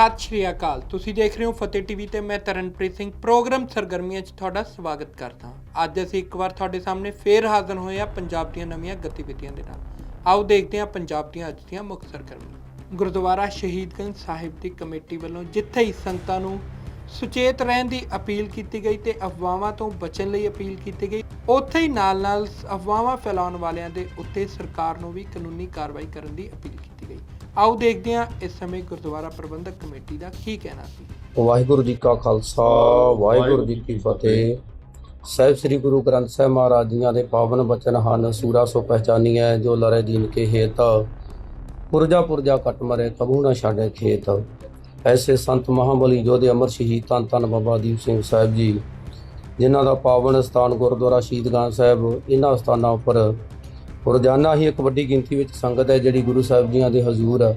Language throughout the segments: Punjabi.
ਸਤਿ ਸ਼੍ਰੀ ਅਕਾਲ। ਤੁਸੀਂ ਦੇਖ ਰਹੇ ਹੋ ਫਤਿਹ ਟੀਵੀ ਤੇ ਮੈਂ ਤਰਨਪ੍ਰੀਤ ਸਿੰਘ। ਪ੍ਰੋਗਰਾਮ ਸਰਗਰਮੀਆਂ 'ਚ ਤੁਹਾਡਾ ਸਵਾਗਤ ਕਰਦਾ ਹਾਂ। ਅੱਜ ਅਸੀਂ ਇੱਕ ਵਾਰ ਤੁਹਾਡੇ ਸਾਹਮਣੇ ਫੇਰ ਹਾਜ਼ਰ ਹੋਏ ਹਾਂ ਪੰਜਾਬ ਦੀਆਂ ਨਵੀਆਂ ਗਤੀਵਿਧੀਆਂ ਦੇ ਨਾਲ। ਆਓ ਦੇਖਦੇ ਹਾਂ ਪੰਜਾਬ ਦੀਆਂ ਅੱਜ ਦੀਆਂ ਮੁੱਖ ਸਰਗਰਮੀਆਂ। ਗੁਰਦੁਆਰਾ ਸ਼ਹੀਦਗੰਜ ਸਾਹਿਬ ਦੀ ਕਮੇਟੀ ਵੱਲੋਂ ਜਿੱਥੇ ਹੀ ਸੰਗਤਾਂ ਨੂੰ ਸੁਚੇਤ ਰਹਿਣ ਦੀ ਅਪੀਲ ਕੀਤੀ ਗਈ ਤੇ ਅਫਵਾਹਾਂ ਤੋਂ ਬਚਣ ਲਈ ਅਪੀਲ ਕੀਤੀ ਗਈ, ਉੱਥੇ ਹੀ ਨਾਲ-ਨਾਲ ਅਫਵਾਹਾਂ ਫੈਲਾਉਣ ਵਾਲਿਆਂ ਦੇ ਉੱਤੇ ਸਰਕਾਰ ਨੂੰ ਵੀ ਕਾਨੂੰਨੀ ਕਾਰਵਾਈ ਕਰਨ ਦੀ ਅਪੀਲ ਕੀਤੀ। ਆਓ ਦੇਖਦੇ ਹਾਂ ਇਸ ਸਮੇਂ ਗੁਰਦੁਆਰਾ ਪ੍ਰਬੰਧਕ ਕਮੇਟੀ ਦਾ ਕੀ ਕਹਿਣਾ ਸੀ। ਵਾਹਿਗੁਰੂ ਜੀ ਕਾ ਖਾਲਸਾ, ਵਾਹਿਗੁਰੂ ਜੀ ਕੀ ਫਤਿਹ। ਸਾਹਿਬ ਸ੍ਰੀ ਗੁਰੂ ਗ੍ਰੰਥ ਸਾਹਿਬ ਮਹਾਰਾਜ ਜੀਆਂ ਦੇ ਪਾਵਨ ਬਚਨ ਹਨ, ਸੂਰਾ ਸੋ ਪਹਿਚਾਨੀਐ ਜੋ ਲਰੇ ਦੀਨ ਕੇ ਹੇਤ। ਪੁਰਜਾ ਪੁਰਜਾ ਕਟ ਮਰੇ ਕਬੂ ਨਾ ਛਾੜੇ ਖੇਤ। ਐਸੇ ਸੰਤ ਮਹਾਬਲੀ ਜੋਧੇ ਅਮਰ ਸ਼ਹੀਦ ਧੰਨ ਧੰਨ ਬਾਬਾ ਦੀਪ ਸਿੰਘ ਸਾਹਿਬ ਜੀ, ਜਿਨ੍ਹਾਂ ਦਾ ਪਾਵਨ ਸਥਾਨ ਗੁਰਦੁਆਰਾ ਸ਼ਹੀਦਗੰਜ ਸਾਹਿਬ ਇਹਨਾਂ ਸਥਾਨਾਂ ਉੱਪਰ ਰੋਜ਼ਾਨਾ ਹੀ ਇੱਕ ਵੱਡੀ ਗਿਣਤੀ ਵਿੱਚ ਸੰਗਤ ਹੈ ਜਿਹੜੀ ਗੁਰੂ ਸਾਹਿਬ ਜੀਆਂ ਦੇ ਹਜ਼ੂਰ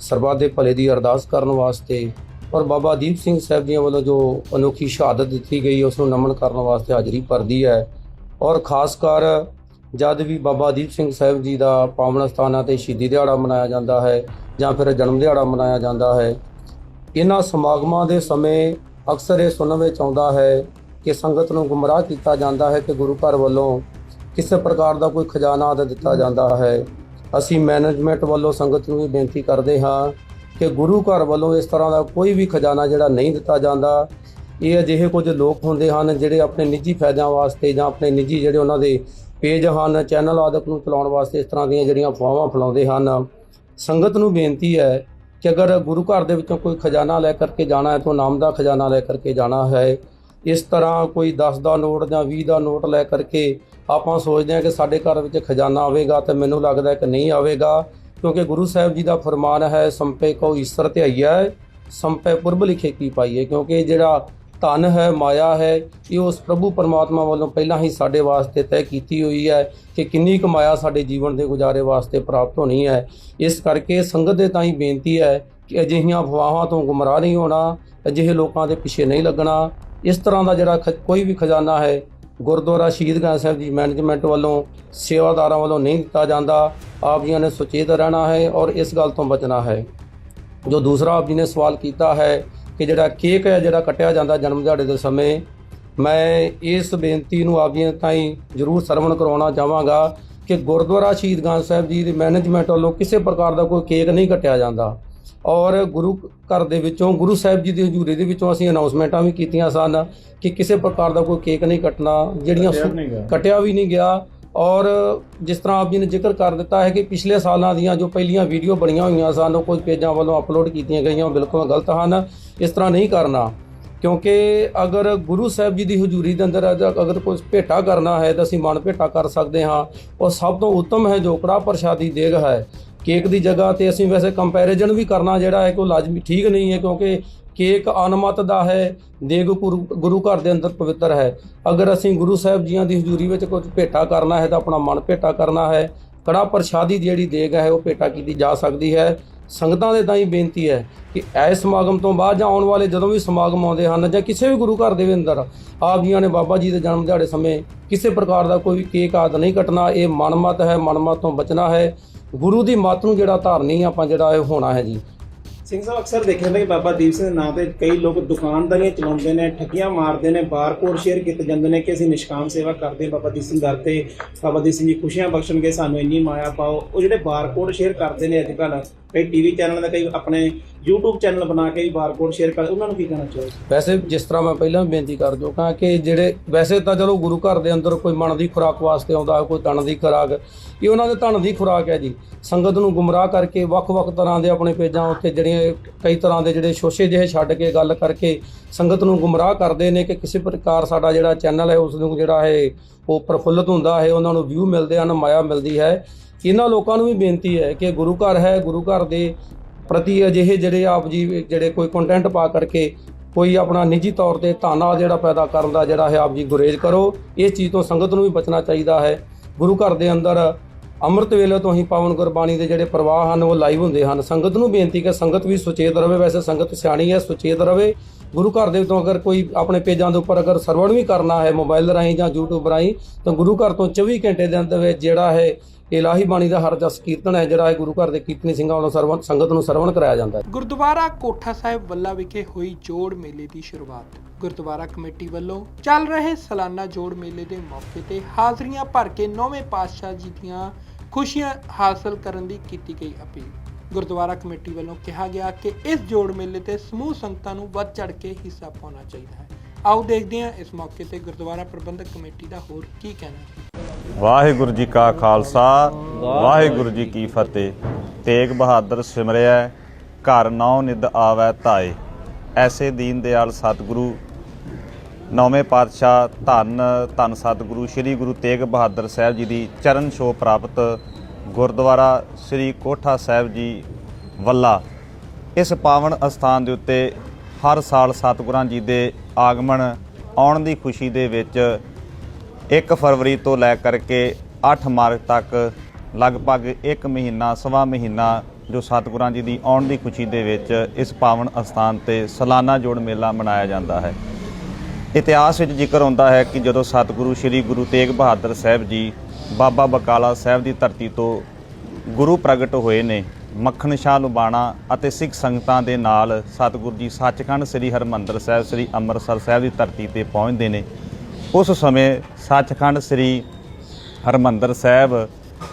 ਸਰਬੱਤ ਦੇ ਭਲੇ ਦੀ ਅਰਦਾਸ ਕਰਨ ਵਾਸਤੇ ਔਰ ਬਾਬਾ ਦੀਪ ਸਿੰਘ ਸਾਹਿਬ ਜੀਆਂ ਵੱਲੋਂ ਜੋ ਅਨੋਖੀ ਸ਼ਹਾਦਤ ਦਿੱਤੀ ਗਈ, ਉਸ ਨੂੰ ਨਮਨ ਕਰਨ ਵਾਸਤੇ ਹਾਜ਼ਰੀ ਭਰਦੀ ਹੈ। ਔਰ ਖਾਸ ਕਰ ਜਦ ਵੀ ਬਾਬਾ ਦੀਪ ਸਿੰਘ ਸਾਹਿਬ ਜੀ ਦਾ ਪਾਵਨ ਸਥਾਨਾਂ ਤੇ ਸ਼ਹੀਦੀ ਦਿਹਾੜਾ ਮਨਾਇਆ ਜਾਂਦਾ ਹੈ ਜਾਂ ਫਿਰ ਜਨਮ ਦਿਹਾੜਾ ਮਨਾਇਆ ਜਾਂਦਾ ਹੈ, ਇਹਨਾਂ ਸਮਾਗਮਾਂ ਦੇ ਸਮੇਂ ਅਕਸਰ ਇਹ ਸੁਣਨ ਵਿੱਚ ਆਉਂਦਾ ਹੈ ਕਿ ਸੰਗਤ ਨੂੰ ਗੁੰਮਰਾਹ ਕੀਤਾ ਜਾਂਦਾ ਹੈ ਕਿ ਗੁਰੂ ਘਰ ਵੱਲੋਂ ਕਿਸੇ ਪ੍ਰਕਾਰ ਦਾ ਕੋਈ ਖਜ਼ਾਨਾ ਦੇ ਦਿੱਤਾ ਜਾਂਦਾ ਹੈ। ਅਸੀਂ ਮੈਨੇਜਮੈਂਟ ਵੱਲੋਂ ਸੰਗਤ ਨੂੰ ਵੀ ਬੇਨਤੀ ਕਰਦੇ ਹਾਂ ਕਿ ਗੁਰੂ ਘਰ ਵੱਲੋਂ ਇਸ ਤਰ੍ਹਾਂ ਦਾ ਕੋਈ ਵੀ ਖਜ਼ਾਨਾ ਜਿਹੜਾ ਨਹੀਂ ਦਿੱਤਾ ਜਾਂਦਾ ਇਹ ਅਜਿਹੇ ਕੁਝ ਲੋਕ ਹੁੰਦੇ ਹਨ ਜਿਹੜੇ ਆਪਣੇ ਨਿੱਜੀ ਫਾਇਦਿਆਂ ਵਾਸਤੇ ਜਾਂ ਆਪਣੇ ਨਿੱਜੀ ਜਿਹੜੇ ਉਹਨਾਂ ਦੇ ਪੇਜ ਹਨ ਚੈਨਲ ਆਦਿਕ ਨੂੰ ਚਲਾਉਣ ਵਾਸਤੇ ਇਸ ਤਰ੍ਹਾਂ ਦੀਆਂ ਜਿਹੜੀਆਂ ਅਫਵਾਹਾਂ ਫੈਲਾਉਂਦੇ ਹਨ। ਸੰਗਤ ਨੂੰ ਬੇਨਤੀ ਹੈ ਕਿ ਅਗਰ ਗੁਰੂ ਘਰ ਦੇ ਵਿੱਚੋਂ ਕੋਈ ਖਜ਼ਾਨਾ ਲੈ ਕਰਕੇ ਜਾਣਾ ਹੈ ਤਾਂ ਨਾਮ ਦਾ ਖਜ਼ਾਨਾ ਲੈ ਕਰਕੇ ਜਾਣਾ ਹੈ। ਇਸ ਤਰ੍ਹਾਂ ਕੋਈ 10 ਦਾ ਨੋਟ ਜਾਂ 20 ਦਾ ਨੋਟ ਲੈ ਕਰਕੇ ਆਪਾਂ ਸੋਚਦੇ ਹਾਂ ਕਿ ਸਾਡੇ ਘਰ ਵਿੱਚ ਖਜ਼ਾਨਾ ਆਵੇਗਾ ਤੇ ਮੈਨੂੰ ਲੱਗਦਾ ਕਿ ਨਹੀਂ ਆਵੇਗਾ, ਕਿਉਂਕਿ ਗੁਰੂ ਸਾਹਿਬ ਜੀ ਦਾ ਫਰਮਾਨ ਹੈ, ਸੰਪੇ ਕੋ ਈਸ਼ਰ ਧਿਆਈਐ, ਸੰਪੇ ਪੁਰਬ ਲਿਖੇ ਕੀ ਪਾਈਏ, ਕਿਉਂਕਿ ਜਿਹੜਾ ਧਨ ਹੈ, ਮਾਇਆ ਹੈ, ਇਹ ਉਸ ਪ੍ਰਭੂ ਪਰਮਾਤਮਾ ਵੱਲੋਂ ਪਹਿਲਾਂ ਹੀ ਸਾਡੇ ਵਾਸਤੇ ਤੈਅ ਕੀਤੀ ਹੋਈ ਹੈ ਕਿ ਕਿੰਨੀ ਕੁ ਮਾਇਆ ਸਾਡੇ ਜੀਵਨ ਦੇ ਗੁਜ਼ਾਰੇ ਵਾਸਤੇ ਪ੍ਰਾਪਤ ਹੋਣੀ ਹੈ। ਇਸ ਕਰਕੇ ਸੰਗਤ ਦੇ ਤਾਈਂ ਬੇਨਤੀ ਹੈ ਕਿ ਅਜਿਹੀਆਂ ਅਫਵਾਹਾਂ ਤੋਂ ਗੁੰਮਰਾਹ ਨਹੀਂ ਹੋਣਾ, ਅਜਿਹੇ ਲੋਕਾਂ ਦੇ ਪਿੱਛੇ ਨਹੀਂ ਲੱਗਣਾ। ਇਸ ਤਰ੍ਹਾਂ ਦਾ ਜਿਹੜਾ ਖ- ਕੋਈ ਵੀ ਖਜ਼ਾਨਾ ਹੈ ਗੁਰਦੁਆਰਾ ਸ਼ਹੀਦਗੰਜ ਸਾਹਿਬ ਦੀ ਮੈਨੇਜਮੈਂਟ ਵੱਲੋਂ ਸੇਵਾਦਾਰਾਂ ਵੱਲੋਂ ਨਹੀਂ ਦਿੱਤਾ ਜਾਂਦਾ। ਆਪ ਜੀਆਂ ਨੇ ਸੁਚੇਤ ਰਹਿਣਾ ਹੈ ਔਰ ਇਸ ਗੱਲ ਤੋਂ ਬਚਣਾ ਹੈ। ਜੋ ਦੂਸਰਾ ਆਪ ਜੀ ਨੇ ਸਵਾਲ ਕੀਤਾ ਹੈ ਕਿ ਜਿਹੜਾ ਕੇਕ ਹੈ, ਜਿਹੜਾ ਕੱਟਿਆ ਜਾਂਦਾ ਜਨਮ ਦਿਹਾੜੇ ਦੇ ਸਮੇਂ, ਮੈਂ ਇਸ ਬੇਨਤੀ ਨੂੰ ਆਪ ਜੀ ਤਾਈਂ ਜ਼ਰੂਰ ਸਰਵਣ ਕਰਾਉਣਾ ਚਾਹਾਂਗਾ ਕਿ ਗੁਰਦੁਆਰਾ ਸ਼ਹੀਦਗੰਜ ਸਾਹਿਬ ਜੀ ਦੀ ਮੈਨੇਜਮੈਂਟ ਵੱਲੋਂ ਕਿਸੇ ਪ੍ਰਕਾਰ ਦਾ ਕੋਈ ਕੇਕ ਨਹੀਂ ਕੱਟਿਆ ਜਾਂਦਾ। ਔਰ ਗੁਰੂ ਘਰ ਦੇ ਵਿੱਚੋਂ ਗੁਰੂ ਸਾਹਿਬ ਜੀ ਦੀ ਹਜ਼ੂਰੀ ਦੇ ਵਿੱਚੋਂ ਅਸੀਂ ਅਨਾਉਂਸਮੈਂਟਾਂ ਵੀ ਕੀਤੀਆਂ ਸਨ ਕਿ ਕਿਸੇ ਪ੍ਰਕਾਰ ਦਾ ਕੋਈ ਕੇਕ ਨਹੀਂ ਕੱਟਣਾ ਜਿਹੜੀਆਂ ਕੱਟਿਆ ਵੀ ਨਹੀਂ ਗਿਆ। ਔਰ ਜਿਸ ਤਰ੍ਹਾਂ ਆਪ ਜੀ ਨੇ ਜ਼ਿਕਰ ਕਰ ਦਿੱਤਾ ਹੈ ਕਿ ਪਿਛਲੇ ਸਾਲਾਂ ਦੀਆਂ ਜੋ ਪਹਿਲੀਆਂ ਵੀਡੀਓ ਬਣੀਆਂ ਹੋਈਆਂ ਸਨ ਉਹ ਕੁਝ ਪੇਜਾਂ ਵੱਲੋਂ ਅਪਲੋਡ ਕੀਤੀਆਂ ਗਈਆਂ ਉਹ ਬਿਲਕੁਲ ਗਲਤ ਹਨ। ਇਸ ਤਰ੍ਹਾਂ ਨਹੀਂ ਕਰਨਾ ਕਿਉਂਕਿ ਅਗਰ ਗੁਰੂ ਸਾਹਿਬ ਜੀ ਦੀ ਹਜ਼ੂਰੀ ਦੇ ਅੰਦਰ ਅਗਰ ਅਗਰ ਕੋਈ ਭੇਟਾ ਕਰਨਾ ਹੈ ਤਾਂ ਅਸੀਂ ਮਨ ਭੇਟਾ ਕਰ ਸਕਦੇ ਹਾਂ। ਉਹ ਸਭ ਤੋਂ ਉੱਤਮ ਹੈ ਜੋ ਕੜਾ ਪ੍ਰਸ਼ਾਦੀ ਦੇਗ ਹੈ। ਕੇਕ ਦੀ ਜਗ੍ਹਾ ਤੇ ਅਸੀਂ ਵੈਸੇ ਕੰਪੈਰੀਜ਼ਨ ਵੀ ਕਰਨਾ ਜਿਹੜਾ ਹੈ ਕੋਈ ਲਾਜ਼ਮੀ ਠੀਕ ਨਹੀਂ ਹੈ ਕਿਉਂਕਿ ਕੇਕ ਅਨਮਤ ਦਾ ਹੈ, ਦੇਗ ਗੁਰੂ ਗੁਰੂ ਘਰ ਦੇ ਅੰਦਰ ਪਵਿੱਤਰ ਹੈ। ਅਗਰ ਅਸੀਂ ਗੁਰੂ ਸਾਹਿਬ ਜੀਆਂ ਦੀ ਹਜ਼ੂਰੀ ਵਿੱਚ ਕੁਝ ਭੇਟਾ ਕਰਨਾ ਹੈ ਤਾਂ ਆਪਣਾ ਮਨ ਭੇਟਾ ਕਰਨਾ ਹੈ। ਕੜਾ ਪ੍ਰਸ਼ਾਦੀ ਜਿਹੜੀ ਦੇਗ ਹੈ ਉਹ ਭੇਟਾ ਕੀਤੀ ਜਾ ਸਕਦੀ ਹੈ। ਸੰਗਤਾਂ ਦੇ ਤਾਂ ਹੀ ਬੇਨਤੀ ਹੈ ਕਿ ਐਸ ਸਮਾਗਮ ਤੋਂ ਬਾਅਦ ਜਾਂ ਆਉਣ ਵਾਲੇ ਜਦੋਂ ਵੀ ਸਮਾਗਮ ਆਉਂਦੇ ਹਨ ਜਾਂ ਕਿਸੇ ਵੀ ਗੁਰੂ ਘਰ ਦੇ ਅੰਦਰ, ਆਪ ਜੀਆਂ ਨੇ ਬਾਬਾ ਜੀ ਦੇ ਜਨਮ ਦਿਹਾੜੇ ਸਮੇਂ ਕਿਸੇ ਪ੍ਰਕਾਰ ਦਾ ਕੋਈ ਕੇਕ ਆਦ ਨਹੀਂ ਕੱਟਣਾ, ਇਹ ਮਨਮਤ ਹੈ, ਮਨਮਤ ਤੋਂ ਬਚਣਾ ਹੈ। ਗੁਰੂ ਦੀ ਮੱਤ ਨੂੰ ਜਿਹੜਾ ਧਾਰਨੀ ਆਪਾਂ ਜਿਹੜਾ ਇਹ ਹੋਣਾ ਹੈ ਜੀ। ਸਿੰਘ ਸਾਹਿਬ, ਅਕਸਰ ਦੇਖਿਆ ਜਾਂਦਾ ਕਿ ਬਾਬਾ ਦੀਪ ਸਿੰਘ ਦੇ ਨਾਂ ਤੇ ਕਈ ਲੋਕ ਦੁਕਾਨਦਾਰੀਆਂ ਚਲਾਉਂਦੇ ਨੇ, ਠੱਗੀਆਂ ਮਾਰਦੇ ਨੇ, ਬਾਰਕੋਡ ਸ਼ੇਅਰ ਕੀਤੇ ਜਾਂਦੇ ਨੇ ਕਿ ਅਸੀਂ ਨਿਸ਼ਕਾਮ ਸੇਵਾ ਕਰਦੇ ਹਾਂ, ਬਾਬਾ ਦੀਪ ਸਿੰਘ ਦਰ ਤੇ, ਬਾਬਾ ਦੀਪ ਸਿੰਘ ਜੀ ਖੁਸ਼ੀਆਂ ਬਖਸ਼ਣਗੇ, ਸਾਨੂੰ ਇੰਨੀ ਮਾਇਆ ਪਾਓ। ਉਹ ਜਿਹੜੇ ਬਾਰਕੋਡ ਸ਼ੇਅਰ ਕਰਦੇ ਨੇ ਅੱਜ ਕੱਲ੍ਹ, ਕਈ ਟੀਵੀ ਚੈਨਲ ਦਾ, ਕਈ ਆਪਣੇ YouTube ਚੈਨਲ ਬਣਾ ਕੇ ਵੀ ਬਾਰਕੋਡ ਸ਼ੇਅਰ ਕਰ ਉਹਨਾਂ ਨੂੰ ਕੀ ਕਹਿਣਾ ਚਾਹੋਗੇ? ਵੈਸੇ ਜਿਸ ਤਰ੍ਹਾਂ ਮੈਂ ਪਹਿਲਾਂ ਵੀ ਬੇਨਤੀ ਕਰ ਚੁੱਕਾ ਕਿ ਜਿਹੜੇ ਵੈਸੇ ਤਾਂ ਚਲੋ ਗੁਰੂ ਘਰ ਦੇ ਅੰਦਰ ਕੋਈ ਮਨ ਦੀ ਖੁਰਾਕ ਵਾਸਤੇ ਆਉਂਦਾ ਹੈ ਕੋਈ ਤਨ ਦੀ ਖੁਰਾਕ, ਇਹ ਉਹਨਾਂ ਦੇ ਧਨ ਦੀ ਖੁਰਾਕ ਹੈ ਜੀ। ਸੰਗਤ ਨੂੰ ਗੁੰਮਰਾਹ ਕਰਕੇ ਵੱਖ-ਵੱਖ ਤਰ੍ਹਾਂ ਦੇ ਆਪਣੇ ਪੇਜਾਂ ਉੱਤੇ ਜਿਹੜੀਆਂ ਕਈ ਤਰ੍ਹਾਂ ਦੇ ਜਿਹੜੇ ਸ਼ੋਸ਼ੇ ਜਿਹੇ ਛੱਡ ਕੇ ਗੱਲ ਕਰਕੇ ਸੰਗਤ ਨੂੰ ਗੁੰਮਰਾਹ ਕਰਦੇ ਨੇ ਕਿ ਕਿਸੇ ਪ੍ਰਕਾਰ ਸਾਡਾ ਜਿਹੜਾ ਚੈਨਲ ਹੈ, ਉਸ ਨੂੰ ਜਿਹੜਾ ਹੈ ਉਹ ਪ੍ਰਫੁੱਲਤ ਹੁੰਦਾ ਹੈ, ਉਹਨਾਂ ਨੂੰ ਵਿਊ ਮਿਲਦੇ ਹਨ, ਮਾਇਆ ਮਿਲਦੀ ਹੈ। ਇਹਨਾਂ ਲੋਕਾਂ ਨੂੰ ਵੀ ਬੇਨਤੀ ਹੈ ਕਿ ਗੁਰੂ ਘਰ ਹੈ, ਗੁਰੂ ਘਰ ਦੇ ਪ੍ਰਤੀ ਅਜਿਹੇ ਜਿਹੜੇ ਆਪ ਜੀ ਜਿਹੜੇ ਕੋਈ ਕੰਟੈਂਟ ਪਾ ਕਰਕੇ ਕੋਈ ਆਪਣਾ ਨਿੱਜੀ ਤੌਰ ਤੇ ਧਾਨਾ ਜਿਹੜਾ ਪੈਦਾ ਕਰਨ ਦਾ ਜਿਹੜਾ ਹੈ ਆਪ ਜੀ ਗੁਰੇਜ਼ ਕਰੋ, ਇਸ ਚੀਜ਼ ਤੋਂ ਸੰਗਤ ਨੂੰ ਵੀ ਬਚਣਾ ਚਾਹੀਦਾ ਹੈ। ਗੁਰੂ ਘਰ ਦੇ ਅੰਦਰ ਅੰਮ੍ਰਿਤ ਵੇਲੇ ਤੋਂ ਹੀ ਪਾਵਨ ਗੁਰਬਾਣੀ ਦੇ ਜਿਹੜੇ ਪ੍ਰਵਾਹ ਹਨ, ਉਹ ਲਾਈਵ ਹੁੰਦੇ ਹਨ। ਸੰਗਤ ਨੂੰ ਬੇਨਤੀ ਕਿ ਸੰਗਤ ਵੀ ਸੁਚੇਤ ਰਹੇ ਵੈਸੇ ਸੰਗਤ ਸਿਆਣੀ ਹੈ, ਸੁਚੇਤ ਰਹੇ ਗੁਰੂ ਘਰ ਦੇ ਤੋਂ ਅਗਰ ਕੋਈ ਆਪਣੇ ਪੇਜਾਂ ਦੇ ਉੱਪਰ ਅਗਰ ਸਰਵਣ ਵੀ ਕਰਨਾ ਹੈ ਮੋਬਾਈਲ ਰਾਹੀਂ ਜਾਂ YouTube ਰਾਹੀਂ, ਤਾਂ ਗੁਰੂ ਘਰ ਤੋਂ 24 ਘੰਟੇ ਦੇ ਅੰਦਰ ਵਿੱਚ ਜਿਹੜਾ ਹੈ ਇਲਾਹੀ ਬਾਣੀ ਦਾ ਹਰ ਜਸ ਕੀਰਤਨ ਹੈ, ਜਿਹੜਾ ਹੈ ਗੁਰੂ ਘਰ ਦੇ ਕੀਰਤਨੀ ਸਿੰਘਾਂ ਵੱਲੋਂ ਸਰਵਣ, ਸੰਗਤ ਨੂੰ ਸਰਵਣ ਕਰਾਇਆ ਜਾਂਦਾ ਹੈ। ਗੁਰਦੁਆਰਾ ਕੋਠਾ ਸਾਹਿਬ ਵੱਲਾ ਵਿਖੇ ਹੋਈ ਜੋੜ ਮੇਲੇ ਦੀ ਸ਼ੁਰੂਆਤ। ਗੁਰਦੁਆਰਾ ਕਮੇਟੀ ਵੱਲੋਂ ਚੱਲ ਰਹੇ ਸਾਲਾਨਾ ਜੋੜ ਮੇਲੇ ਦੇ ਮੌਕੇ ਤੇ ਹਾਜ਼ਰੀਆਂ ਭਰ ਕੇ ਨੌਵੇਂ ਪਾਤਸ਼ਾਹ ਜੀ ਦੀਆਂ ਖੁਸ਼ੀਆਂ ਹਾਸਲ ਕਰਨ ਦੀ ਕੀਤੀ ਗਈ ਅਪੀਲ। ਗੁਰਦੁਆਰਾ ਕਮੇਟੀ ਵੱਲੋਂ ਕਿਹਾ ਗਿਆ ਕਿ ਇਸ ਜੋੜ ਮੇਲੇ ਤੇ ਸਮੂਹ ਸੰਗਤਾਂ ਨੂੰ ਵੱਧ ਚੜ ਕੇ ਹਿੱਸਾ ਪਾਉਣਾ ਚਾਹੀਦਾ ਹੈ। ਆਓ ਦੇਖਦੇ ਹਾਂ ਇਸ ਮੌਕੇ ਤੇ ਗੁਰਦੁਆਰਾ ਪ੍ਰਬੰਧਕ ਕਮੇਟੀ ਦਾ ਹੋਰ ਕੀ ਕਹਿਣਾ ਹੈ। ਵਾਹਿਗੁਰੂ ਜੀ ਕਾ ਖਾਲਸਾ, ਵਾਹਿਗੁਰੂ ਜੀ ਕੀ ਫਤਿਹ। ਤੇਗ ਬਹਾਦਰ ਸਿਮਰਿਆ ਘਰ ਨੌ ਨਿਦ ਆਵੈ ਧਾਏ। ਐਸੇ ਦੀਨ ਦਿਆਲ ਸਤਿਗੁਰੂ, ਨੌਵੇਂ ਪਾਤਸ਼ਾਹ ਧੰਨ ਧੰਨ ਸਤਿਗੁਰੂ ਸ੍ਰੀ ਗੁਰੂ ਤੇਗ ਬਹਾਦਰ ਸਾਹਿਬ ਜੀ ਦੀ ਚਰਨ ਛੋਹ ਪ੍ਰਾਪਤ ਗੁਰਦੁਆਰਾ ਸ੍ਰੀ ਕੋਠਾ ਸਾਹਿਬ ਜੀ ਵੱਲਾ। ਇਸ ਪਾਵਨ ਅਸਥਾਨ ਦੇ ਉੱਤੇ ਹਰ ਸਾਲ ਸਤਿਗੁਰਾਂ ਜੀ ਦੇ ਆਗਮਨ ਆਉਣ ਦੀ ਖੁਸ਼ੀ ਦੇ ਵਿੱਚ 1 ਫਰਵਰੀ ਤੋਂ ਲੈ ਕਰਕੇ 8 ਮਾਰਚ ਤੱਕ ਲਗਭਗ 1 ਮਹੀਨਾ, ਸਵਾ ਮਹੀਨਾ ਜੋ ਸਤਿਗੁਰਾਂ ਜੀ ਦੀ ਆਉਣ ਦੀ ਖੁਸ਼ੀ ਦੇ ਵਿੱਚ ਇਸ ਪਾਵਨ ਅਸਥਾਨ ਤੇ ਸਾਲਾਨਾ ਜੋੜ ਮੇਲਾ ਮਨਾਇਆ ਜਾਂਦਾ ਹੈ। ਇਤਿਹਾਸ ਵਿੱਚ ਜ਼ਿਕਰ ਹੁੰਦਾ ਹੈ ਕਿ ਜਦੋਂ ਸਤਿਗੁਰੂ ਸ੍ਰੀ ਗੁਰੂ ਤੇਗ ਬਹਾਦਰ ਸਾਹਿਬ ਜੀ ਬਾਬਾ ਬਕਾਲਾ ਸਾਹਿਬ ਦੀ ਧਰਤੀ ਤੋਂ ਗੁਰੂ ਪ੍ਰਗਟ ਹੋਏ ਨੇ, ਮੱਖਣ ਸ਼ਾਹ ਲੁਬਾਣਾ ਅਤੇ ਸਿੱਖ ਸੰਗਤਾਂ ਦੇ ਨਾਲ ਸਤਿਗੁਰੂ ਜੀ ਸੱਚਖੰਡ ਸ੍ਰੀ ਹਰਮੰਦਰ ਸਾਹਿਬ, ਸ੍ਰੀ ਅੰਮ੍ਰਿਤਸਰ ਸਾਹਿਬ ਦੀ ਧਰਤੀ ਤੇ ਪਹੁੰਚਦੇ ਨੇ। ਉਸ ਸਮੇਂ ਸੱਚਖੰਡ ਸ੍ਰੀ ਹਰਮੰਦਰ ਸਾਹਿਬ,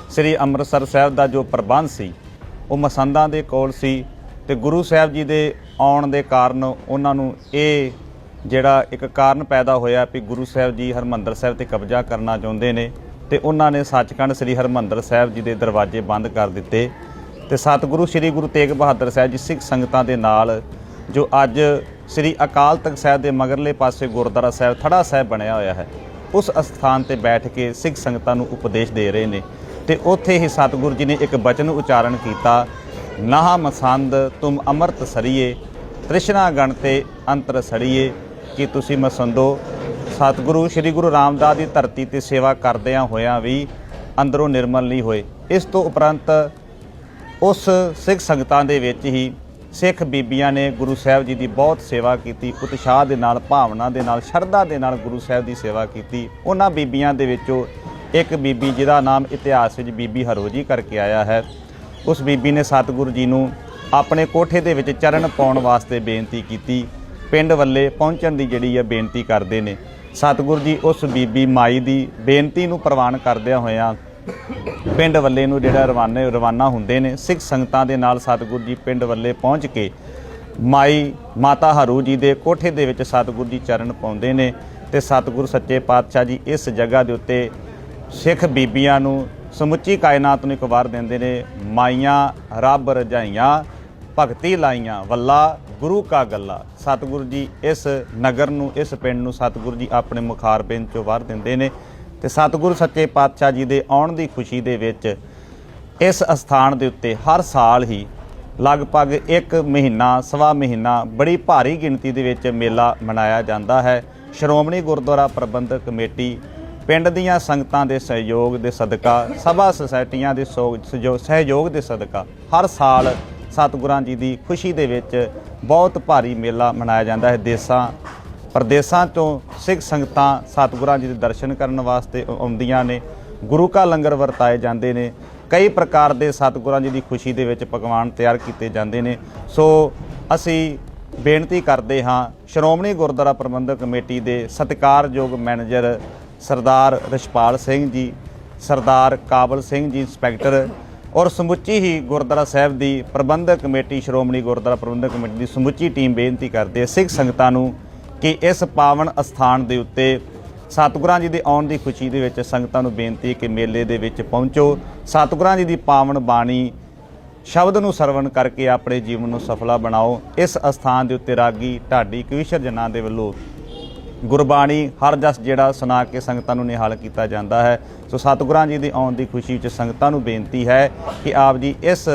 ਸ੍ਰੀ ਅੰਮ੍ਰਿਤਸਰ ਸਾਹਿਬ ਦਾ ਜੋ ਪ੍ਰਬੰਧ ਸੀ, ਉਹ ਮਸੰਦਾਂ ਦੇ ਕੋਲ ਸੀ ਤੇ ਗੁਰੂ ਸਾਹਿਬ ਜੀ ਦੇ ਆਉਣ ਦੇ ਕਾਰਨ ਉਹਨਾਂ ਨੂੰ ਇਹ ਜਿਹੜਾ ਇੱਕ ਕਾਰਨ ਪੈਦਾ ਹੋਇਆ ਵੀ ਗੁਰੂ ਸਾਹਿਬ ਜੀ ਹਰਮੰਦਰ ਸਾਹਿਬ ਤੇ ਕਬਜ਼ਾ ਕਰਨਾ ਚਾਹੁੰਦੇ ਨੇ ਤੇ ਉਹਨਾਂ ਨੇ ਸੱਚਖੰਡ ਸ੍ਰੀ ਹਰਮੰਦਰ ਸਾਹਿਬ ਜੀ ਦੇ ਦਰਵਾਜ਼ੇ ਬੰਦ ਕਰ ਦਿੱਤੇ ਤੇ ਸਤਿਗੁਰੂ ਸ੍ਰੀ ਗੁਰੂ ਤੇਗ ਬਹਾਦਰ ਸਾਹਿਬ ਜੀ ਸਿੱਖ ਸੰਗਤਾਂ ਦੇ ਨਾਲ ਜੋ ਅੱਜ ਸ੍ਰੀ ਅਕਾਲ ਤਖਤ ਸਾਹਿਬ ਦੇ ਮਗਰਲੇ ਪਾਸੇ ਗੁਰਦੁਆਰਾ ਸਾਹਿਬ ਥੜਾ ਸਾਹਿਬ ਬਣਿਆ ਹੋਇਆ ਹੈ। ਉਸ ਅਸਥਾਨ ਤੇ ਬੈਠ ਕੇ ਸਿੱਖ ਸੰਗਤਾਂ ਨੂੰ ਉਪਦੇਸ਼ ਦੇ ਰਹੇ ਨੇ ਤੇ ਉੱਥੇ ਹੀ ਸਤਿਗੁਰੂ ਜੀ ਨੇ ਇੱਕ ਬਚਨ ਉਚਾਰਨ ਕੀਤਾ, ਨਾਹ ਮਸੰਦ ਤੁਮ ਅੰਮ੍ਰਿਤ ਸਰੀਏ, ਤ੍ਰਿਸ਼ਨਾ ਗਣ ਤੇ ਅੰਤਰ ਸੜੀਏ, ਕਿ ਤੁਸੀਂ ਮਸੰਦੋ? ਸਤਿਗੁਰੂ ਸ੍ਰੀ ਗੁਰੂ ਰਾਮਦਾਸ ਦੀ ਧਰਤੀ ਤੇ ਸੇਵਾ ਕਰਦਿਆਂ ਹੋਇਆਂ ਵੀ ਅੰਦਰੋਂ ਨਿਰਮਲ ਨਹੀਂ ਹੋਏ। ਇਸ ਤੋਂ ਉਪਰੰਤ ਉਸ ਸਿੱਖ ਸੰਗਤਾਂ ਦੇ ਵਿੱਚ ਹੀ ਸਿੱਖ ਬੀਬੀਆਂ ਨੇ ਗੁਰੂ ਸਾਹਿਬ ਜੀ ਦੀ ਬਹੁਤ ਸੇਵਾ ਕੀਤੀ, ਉਤਸ਼ਾਹ ਦੇ ਨਾਲ, ਭਾਵਨਾ ਦੇ ਨਾਲ, ਸ਼ਰਧਾ ਦੇ ਨਾਲ ਗੁਰੂ ਸਾਹਿਬ ਦੀ ਸੇਵਾ ਕੀਤੀ। ਉਹਨਾਂ ਬੀਬੀਆਂ ਦੇ ਵਿੱਚੋਂ ਇੱਕ ਬੀਬੀ ਜਿਹਦਾ ਨਾਮ ਇਤਿਹਾਸ ਵਿੱਚ ਬੀਬੀ ਹਰੋਜੀ ਕਰਕੇ ਆਇਆ ਹੈ। ਉਸ ਬੀਬੀ ਨੇ ਸਤਿਗੁਰੂ ਜੀ ਨੂੰ ਆਪਣੇ ਕੋਠੇ ਦੇ ਵਿੱਚ ਚਰਨ ਪਾਉਣ ਵਾਸਤੇ ਬੇਨਤੀ ਕੀਤੀ। ਪਿੰਡ ਵੱਲੇ ਪਹੁੰਚਣ ਦੀ ਜਿਹੜੀ ਹੈ ਬੇਨਤੀ ਕਰਦੇ ਨੇ। ਸਤਿਗੁਰੂ ਜੀ ਉਸ ਬੀਬੀ ਮਾਈ ਦੀ ਬੇਨਤੀ ਨੂੰ ਪ੍ਰਵਾਨ ਕਰਦਿਆਂ ਹੋਇਆਂ ਪਿੰਡ ਵੱਲੇ ਨੂੰ ਜਿਹੜਾ ਰਵਾਨੇ ਰਵਾਨਾ ਹੁੰਦੇ ਨੇ, ਸਿੱਖ ਸੰਗਤਾਂ ਦੇ ਨਾਲ ਸਤਿਗੁਰੂ ਜੀ ਪਿੰਡ ਵੱਲੇ ਪਹੁੰਚ ਕੇ ਮਾਈ ਮਾਤਾ ਹਰੂ ਜੀ ਦੇ ਕੋਠੇ ਦੇ ਵਿੱਚ ਸਤਿਗੁਰੂ ਜੀ ਚਰਨ ਪਾਉਂਦੇ ਨੇ ਤੇ ਸਤਿਗੁਰੂ ਸੱਚੇ ਪਾਤਸ਼ਾਹ ਜੀ ਇਸ ਜਗ੍ਹਾ ਦੇ ਉੱਤੇ ਸਿੱਖ ਬੀਬੀਆਂ ਨੂੰ ਸਮੁੱਚੀ ਕਾਇਨਾਤ ਨੂੰ ਇੱਕ ਵਾਰ ਦਿੰਦੇ ਨੇ, ਮਾਈਆਂ ਰੱਬ ਰਜਾਈਆਂ, ਭਗਤੀ ਲਾਈਆਂ, ਵੱਲਾ ਗੁਰੂ ਕਾ ਗੱਲਾ। ਸਤਿਗੁਰੂ ਜੀ ਇਸ ਨਗਰ ਨੂੰ, ਇਸ ਪਿੰਡ ਨੂੰ ਸਤਿਗੁਰੂ ਜੀ ਆਪਣੇ ਮੁਖਾਰ ਪਿੰਡ ਚੋਂ ਵਾਰ ਦਿੰਦੇ ਨੇ। ਤੇ ਸਤਿਗੁਰੂ ਸੱਚੇ ਪਾਤਸ਼ਾਹ ਜੀ ਦੇ ਆਉਣ ਦੀ ਖੁਸ਼ੀ ਦੇ ਵਿੱਚ ਇਸ ਅਸਥਾਨ ਦੇ ਉੱਤੇ ਹਰ ਸਾਲ ਹੀ ਲਗਭਗ 1 ਮਹੀਨਾ, ਸਵਾ ਮਹੀਨਾ ਬੜੀ ਭਾਰੀ ਗਿਣਤੀ ਦੇ ਵਿੱਚ ਮੇਲਾ ਮਨਾਇਆ ਜਾਂਦਾ ਹੈ। ਸ਼੍ਰੋਮਣੀ ਗੁਰਦੁਆਰਾ ਪ੍ਰਬੰਧਕ ਕਮੇਟੀ, ਪਿੰਡ ਦੀਆਂ ਸੰਗਤਾਂ ਦੇ ਸਹਿਯੋਗ ਦੇ ਸਦਕਾ, ਸਭਾ ਸੁਸਾਇਟੀਆਂ ਦੇ ਸੋ- ਸਹਿਯੋ- ਸਹਿਯੋਗ ਦੇ ਸਦਕਾ ਹਰ ਸਾਲ ਸਤਿਗੁਰਾਂ ਜੀ ਦੀ ਖੁਸ਼ੀ ਦੇ ਵਿੱਚ ਬਹੁਤ ਭਾਰੀ ਮੇਲਾ ਮਨਾਇਆ ਜਾਂਦਾ ਹੈ। ਦੇਸਾਂ ਪ੍ਰਦੇਸਾਂ ਤੋਂ ਸਿੱਖ ਸੰਗਤਾਂ ਸਤਿਗੁਰਾਂ ਜੀ ਦੇ ਦਰਸ਼ਨ ਕਰਨ ਵਾਸਤੇ ਆਉਂਦੀਆਂ ਨੇ। ਗੁਰੂ ਕਾ ਲੰਗਰ ਵਰਤਾਏ ਜਾਂਦੇ ਨੇ। ਕਈ ਪ੍ਰਕਾਰ ਦੇ ਸਤਿਗੁਰਾਂ ਜੀ ਦੀ ਖੁਸ਼ੀ ਦੇ ਵਿੱਚ ਪਕਵਾਨ ਤਿਆਰ ਕੀਤੇ ਜਾਂਦੇ ਨੇ। ਸੋ ਅਸੀਂ ਬੇਨਤੀ ਕਰਦੇ ਹਾਂ, ਸ਼੍ਰੋਮਣੀ ਗੁਰਦੁਆਰਾ ਪ੍ਰਬੰਧਕ ਕਮੇਟੀ ਦੇ ਸਤਿਕਾਰਯੋਗ ਮੈਨੇਜਰ ਸਰਦਾਰ ਰਿਸ਼ਪਾਲ ਸਿੰਘ ਜੀ, ਸਰਦਾਰ ਕਾਬਲ ਸਿੰਘ ਜੀ, ਇੰਸਪੈਕਟਰ ਔਰ ਸਮੁੱਚੀ ਹੀ ਗੁਰਦੁਆਰਾ ਸਾਹਿਬ ਦੀ ਪ੍ਰਬੰਧਕ ਕਮੇਟੀ, ਸ਼੍ਰੋਮਣੀ ਗੁਰਦੁਆਰਾ ਪ੍ਰਬੰਧਕ ਕਮੇਟੀ ਦੀ ਸਮੁੱਚੀ ਟੀਮ ਬੇਨਤੀ ਕਰਦੇ ਸਿੱਖ ਸੰਗਤਾਂ ਨੂੰ ਕਿ ਇਸ ਪਾਵਨ ਅਸਥਾਨ ਦੇ ਉੱਤੇ ਸਤਿਗੁਰਾਂ ਜੀ ਦੇ ਆਉਣ ਦੀ ਖੁਸ਼ੀ ਦੇ ਵਿੱਚ ਸੰਗਤਾਂ ਨੂੰ ਬੇਨਤੀ ਹੈ ਕਿ ਮੇਲੇ ਦੇ ਵਿੱਚ ਪਹੁੰਚੋ। ਸਤਿਗੁਰਾਂ ਜੀ ਦੀ ਪਾਵਨ ਬਾਣੀ ਸ਼ਬਦ ਨੂੰ ਸਰਵਣ ਕਰਕੇ ਆਪਣੇ ਜੀਵਨ ਨੂੰ ਸਫਲਾ ਬਣਾਓ। ਇਸ ਅਸਥਾਨ ਦੇ ਉੱਤੇ ਰਾਗੀ ਢਾਡੀ ਕਵੀਸ਼ਰ ਜਨਾਂ ਦੇ ਵੱਲੋਂ ਗੁਰਬਾਣੀ ਹਰ ਜਸ ਜਿਹੜਾ ਸੁਣਾ ਕੇ ਸੰਗਤਾਂ ਨੂੰ ਨਿਹਾਲ ਕੀਤਾ ਜਾਂਦਾ ਹੈ। ਸੋ ਸਤਿਗੁਰਾਂ ਜੀ ਦੇ ਆਉਣ ਦੀ ਖੁਸ਼ੀ ਵਿੱਚ ਸੰਗਤਾਂ ਨੂੰ ਬੇਨਤੀ ਹੈ ਕਿ ਆਪ ਜੀ ਇਸ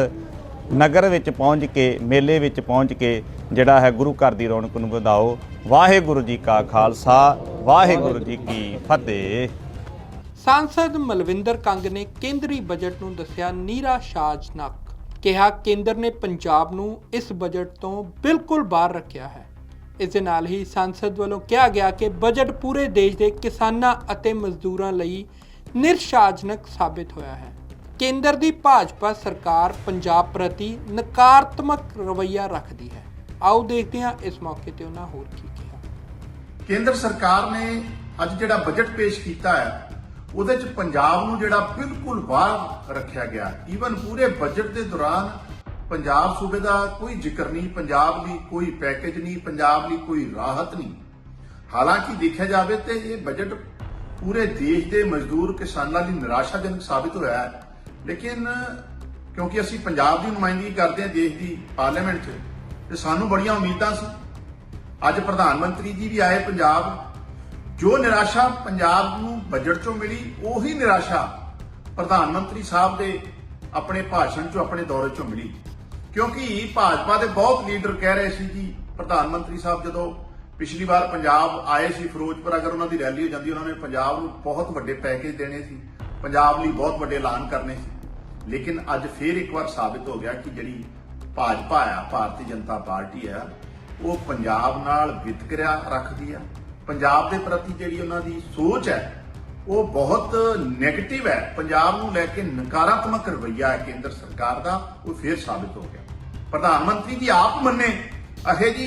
ਨਗਰ ਵਿੱਚ ਪਹੁੰਚ ਕੇ, ਮੇਲੇ ਵਿੱਚ ਪਹੁੰਚ ਕੇ ਜਿਹੜਾ ਹੈ ਗੁਰੂ ਘਰ ਦੀ ਰੌਣਕ ਨੂੰ ਵਧਾਓ। ਵਾਹਿਗੁਰੂ ਜੀ ਕਾ ਖਾਲਸਾ, ਵਾਹਿਗੁਰੂ ਜੀ ਕੀ ਫਤਿਹ। ਸਾਂਸਦ ਮਲਵਿੰਦਰ ਕੰਗ ਨੇ ਕੇਂਦਰੀ ਬਜਟ ਨੂੰ ਦੱਸਿਆ ਨੀਰਾ ਸ਼ਾਜਨਕ ਕਿਹਾ ਕੇਂਦਰ ਨੇ ਪੰਜਾਬ ਨੂੰ ਇਸ ਬਜਟ ਤੋਂ ਬਿਲਕੁਲ ਬਾਹਰ ਰੱਖਿਆ ਹੈ। ਇਸ ਦੇ ਨਾਲ ਹੀ ਸੰਸਦ ਵੱਲੋਂ ਕਿਹਾ ਗਿਆ ਕਿ ਬਜਟ ਪੂਰੇ ਦੇਸ਼ ਦੇ ਕਿਸਾਨਾਂ ਅਤੇ ਮਜ਼ਦੂਰਾਂ ਲਈ ਨਿਰਸ਼ਾਜਨਕ ਸਾਬਿਤ ਹੋਇਆ ਹੈ। ਕੇਂਦਰ ਦੀ ਭਾਜਪਾ ਸਰਕਾਰ ਪੰਜਾਬ ਪ੍ਰਤੀ ਨਕਾਰਾਤਮਕ ਰਵੱਈਆ ਰੱਖਦੀ ਹੈ। ਆਓ ਦੇਖਦੇ ਹਾਂ ਇਸ ਮੌਕੇ ਤੇ ਉਹਨਾਂ ਹੋਰ ਕੀ ਕਿਹਾ। ਕੇਂਦਰ ਸਰਕਾਰ ਨੇ ਅੱਜ ਜਿਹੜਾ ਬਜਟ ਪੇਸ਼ ਕੀਤਾ ਹੈ, ਉਹਦੇ ਚ ਪੰਜਾਬ ਨੂੰ ਜਿਹੜਾ ਬਿਲਕੁਲ ਬਾਹਰ ਰੱਖਿਆ ਗਿਆ। ਈਵਨ ਪੂਰੇ ਬਜਟ ਦੇ ਦੌਰਾਨ ਪੰਜਾਬ ਸੂਬੇ ਦਾ ਕੋਈ ਜ਼ਿਕਰ ਨਹੀਂ, ਪੰਜਾਬ ਲਈ ਕੋਈ ਪੈਕੇਜ ਨਹੀਂ, ਪੰਜਾਬ ਲਈ ਕੋਈ ਰਾਹਤ ਨਹੀਂ। ਹਾਲਾਂਕਿ ਦੇਖਿਆ ਜਾਵੇ ਤੇ ਇਹ ਬਜਟ ਪੂਰੇ ਦੇਸ਼ ਦੇ ਮਜ਼ਦੂਰ ਕਿਸਾਨਾਂ ਲਈ ਨਿਰਾਸ਼ਾਜਨਕ ਸਾਬਿਤ ਹੋਇਆ ਹੈ। ਲੇਕਿਨ ਕਿਉਂਕਿ ਅਸੀਂ ਪੰਜਾਬ ਦੀ ਨੁਮਾਇੰਦਗੀ ਕਰਦੇ ਹਾਂ ਦੇਸ਼ ਦੀ ਪਾਰਲੀਮੈਂਟ 'ਚ ਤੇ ਸਾਨੂੰ ਬੜੀਆਂ ਉਮੀਦਾਂ ਸੀ। ਅੱਜ ਪ੍ਰਧਾਨ ਮੰਤਰੀ ਜੀ ਵੀ ਆਏ ਪੰਜਾਬ। ਜੋ ਨਿਰਾਸ਼ਾ ਪੰਜਾਬ ਨੂੰ ਬਜਟ ਚੋਂ ਮਿਲੀ, ਉਹੀ ਨਿਰਾਸ਼ਾ ਪ੍ਰਧਾਨ ਮੰਤਰੀ ਸਾਹਿਬ ਦੇ ਆਪਣੇ ਭਾਸ਼ਣ ਚੋਂ, ਆਪਣੇ ਦੌਰੇ ਚੋਂ ਮਿਲੀ। ਕਿਉਂਕਿ ਭਾਜਪਾ ਦੇ ਬਹੁਤ ਲੀਡਰ ਕਹਿ ਰਹੇ ਸੀ ਕਿ ਪ੍ਰਧਾਨ ਮੰਤਰੀ ਸਾਹਿਬ ਜਦੋਂ ਪਿਛਲੀ ਵਾਰ ਪੰਜਾਬ ਆਏ ਸੀ ਫਿਰੋਜ਼ਪੁਰ, ਅਗਰ ਉਹਨਾਂ ਦੀ ਰੈਲੀ ਹੋ ਜਾਂਦੀ, ਉਹਨਾਂ ਨੇ ਪੰਜਾਬ ਨੂੰ ਬਹੁਤ ਵੱਡੇ ਪੈਕੇਜ ਦੇਣੇ ਸੀ। ਪੰਜਾਬ ਲਈ ਬਹੁਤ ਵੱਡੇ ਐਲਾਨ ਕਰਨੇ ਸੀ। ਲੇਕਿਨ ਅੱਜ ਫੇਰ ਇੱਕ ਵਾਰ ਸਾਬਿਤ ਹੋ ਗਿਆ ਕਿ ਜਿਹੜੀ ਭਾਜਪਾ ਆ, ਭਾਰਤੀ ਜਨਤਾ ਪਾਰਟੀ ਆ, ਉਹ ਪੰਜਾਬ ਨਾਲ ਵਿਤਕਰਿਆ ਰੱਖਦੀ ਆ। ਪੰਜਾਬ ਦੇ ਪ੍ਰਤੀ ਜਿਹੜੀ ਉਹਨਾਂ ਦੀ ਸੋਚ ਹੈ, ਉਹ ਬਹੁਤ ਨੈਗੇਟਿਵ ਹੈ। ਪੰਜਾਬ ਨੂੰ ਲੈ ਕੇ ਨਕਾਰਾਤਮਕ ਰਵਈਆ ਹੈ ਕੇਂਦਰ ਸਰਕਾਰ ਦਾ, ਉਹ ਫੇਰ ਸਾਬਿਤ ਹੋ ਗਿਆ। ਪ੍ਰਧਾਨ ਮੰਤਰੀ ਜੀ ਆਪ ਮੰਨੇ ਅਹੇ ਜੀ,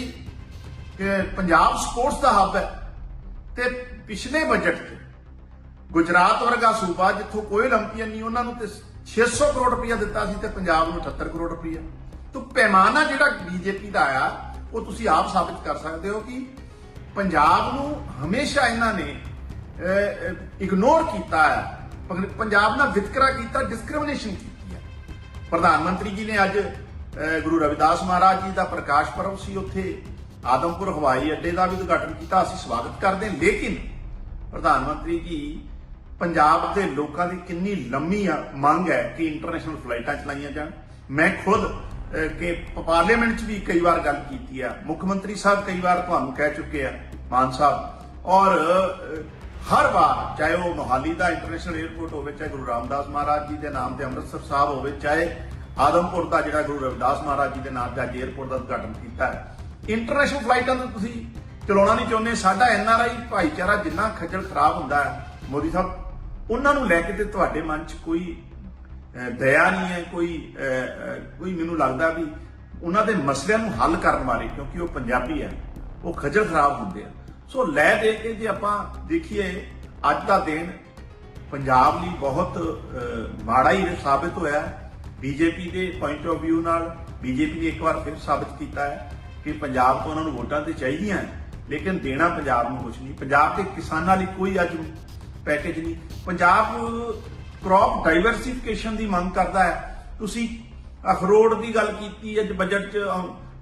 ਕਿ ਪੰਜਾਬ ਸਪੋਰਟਸ ਦਾ ਹੱਬ ਹੈ। ਤੇ ਪਿਛਲੇ ਬਜਟ 'ਚ ਗੁਜਰਾਤ ਵਰਗਾ ਸੂਬਾ ਜਿੱਥੋਂ ਕੋਈ 올림픽ੀਅਨ ਨਹੀਂ, ਉਹਨਾਂ ਨੂੰ ਤੇ 600 ਕਰੋੜ ਰੁਪਇਆ ਦਿੱਤਾ ਸੀ ਤੇ ਪੰਜਾਬ ਨੂੰ 78 ਕਰੋੜ ਰੁਪਇਆ ਤੋਂ ਪੈਮਾਨਾ ਜਿਹੜਾ ਬੀਜੇਪੀ ਦਾ ਆਇਆ ਉਹ ਤੁਸੀਂ ਆਪ ਸਾਬਿਤ ਕਰ ਸਕਦੇ ਹੋ ਕਿ ਪੰਜਾਬ ਨੂੰ ਹਮੇਸ਼ਾ ਇਹਨਾਂ ਨੇ ਇਗਨੋਰ ਕੀਤਾ ਹੈ ਪੰਜਾਬ ਨਾਲ ਵਿਤਕਰਾ ਕੀਤਾ ਡਿਸਕ੍ਰਿਮੀਨੇਸ਼ਨ ਕੀਤੀ ਹੈ ਪ੍ਰਧਾਨ ਮੰਤਰੀ ਜੀ ਨੇ ਅੱਜ ਗੁਰੂ ਰਵਿਦਾਸ ਮਹਾਰਾਜ ਜੀ ਦਾ ਪ੍ਰਕਾਸ਼ ਪਰਵ ਸੀ ਉੱਥੇ, ਆਦਮਪੁਰ ਹਵਾਈ ਅੱਡੇ ਦਾ ਵੀ ਉਦਘਾਟਨ ਕੀਤਾ, ਅਸੀਂ ਸਵਾਗਤ ਕਰਦੇ ਹਾਂ। ਲੇਕਿਨ ਪ੍ਰਧਾਨ ਮੰਤਰੀ ਜੀ, ਪੰਜਾਬ ਦੇ ਲੋਕਾਂ ਦੀ ਕਿੰਨੀ ਲੰਮੀ ਮੰਗ ਹੈ ਕਿ ਇੰਟਰਨੈਸ਼ਨਲ ਫਲਾਈਟਾਂ ਚਲਾਈਆਂ ਜਾਣ। ਮੈਂ ਖੁਦ ਕਿ ਪਾਰਲੀਮੈਂਟ 'ਚ ਵੀ ਕਈ ਵਾਰ ਗੱਲ ਕੀਤੀ ਆ। ਮੁੱਖ ਮੰਤਰੀ ਸਾਹਿਬ ਕਈ ਵਾਰ ਤੁਹਾਨੂੰ ਕਹਿ ਚੁੱਕੇ ਆ, ਮਾਨ ਸਾਹਿਬ। ਔਰ ਹਰ ਵਾਰ, ਚਾਹੇ ਉਹ ਮੋਹਾਲੀ ਦਾ ਇੰਟਰਨੈਸ਼ਨਲ 에ਅਰਪੋਰਟ ਹੋਵੇ, ਚਾਹੇ ਗੁਰੂ ਰਾਮਦਾਸ ਮਹਾਰਾਜ ਜੀ ਦੇ ਨਾਮ ਤੇ ਅੰਮ੍ਰਿਤਸਰ ਸਾਹਿਬ ਹੋਵੇ, ਚਾਹੇ ਆਦਮਪੁਰ ਦਾ ਜਿਹੜਾ ਗੁਰੂ ਰਵਿਦਾਸ ਮਹਾਰਾਜ ਜੀ ਦੇ ਨਾਮ ਤੇ ਅੱਜ 에ਅਰਪੋਰਟ ਦਾ ਉਦਘਾਟਨ ਕੀਤਾ ਹੈ। ਇੰਟਰਨੈਸ਼ਨਲ ਫਲਾਈਟਾਂ ਤਾਂ ਤੁਸੀਂ ਚਲਾਉਣਾ ਨਹੀਂ ਚਾਹੁੰਦੇ। ਸਾਡਾ ਐਨ ਆਰ ਆਈ ਭਾਈਚਾਰਾ ਜਿੰਨਾ ਖੱਜਲ ਖਰਾਬ ਹੁੰਦਾ ਹੈ, ਮੋਦੀ ਸਾਹਿਬ, ਉਹਨਾਂ ਨੂੰ ਲੈ ਕੇ ਤੇ ਤੁਹਾਡੇ ਮਨ 'ਚ ਕੋਈ ਦਇਆ ਨਹੀਂ ਹੈ, ਕੋਈ ਕੋਈ ਮੈਨੂੰ ਲੱਗਦਾ ਵੀ ਉਹਨਾਂ ਦੇ ਮਸਲਿਆਂ ਨੂੰ ਹੱਲ ਕਰਨ ਵਾਲੇ ਕਿਉਂਕਿ ਉਹ ਪੰਜਾਬੀ ਹੈ, ਉਹ ਖੱਜਲ ਖਰਾਬ ਹੁੰਦੇ ਆ। ਸੋ ਲੈ ਦੇ ਕੇ ਜੇ ਆਪਾਂ ਦੇਖੀਏ, ਅੱਜ ਦਾ ਦਿਨ ਪੰਜਾਬ ਲਈ ਬਹੁਤ ਮਾੜਾ ਹੀ ਸਾਬਿਤ ਹੋਇਆ। ਹੈ ਬੀਜੇਪੀ ਦੇ ਪੁਆਇੰਟ ਆਫ View ਨਾਲ, ਬੀਜੇਪੀ ਨੇ ਇੱਕ ਵਾਰ ਫਿਰ ਸਾਬਿਤ ਕੀਤਾ ਹੈ ਕਿ ਪੰਜਾਬ ਤੋਂ ਉਹਨਾਂ ਨੂੰ ਵੋਟਾਂ ਤੇ ਚਾਹੀਦੀਆਂ ਲੇਕਿਨ ਦੇਣਾ ਪੰਜਾਬ ਨੂੰ ਕੁਝ ਨਹੀਂ। ਪੰਜਾਬ ਦੇ ਕਿਸਾਨਾਂ ਲਈ ਕੋਈ ਅੱਜ ਪੈਕੇਜ ਨਹੀਂ। ਪੰਜਾਬ ਕ੍ਰੌਪ ਡਾਈਵਰਸਿਫਿਕੇਸ਼ਨ ਦੀ ਮੰਗ ਕਰਦਾ ਹੈ। ਤੁਸੀਂ ਅਖਰੋਟ ਦੀ ਗੱਲ ਕੀਤੀ ਅੱਜ ਬਜਟ 'ਚ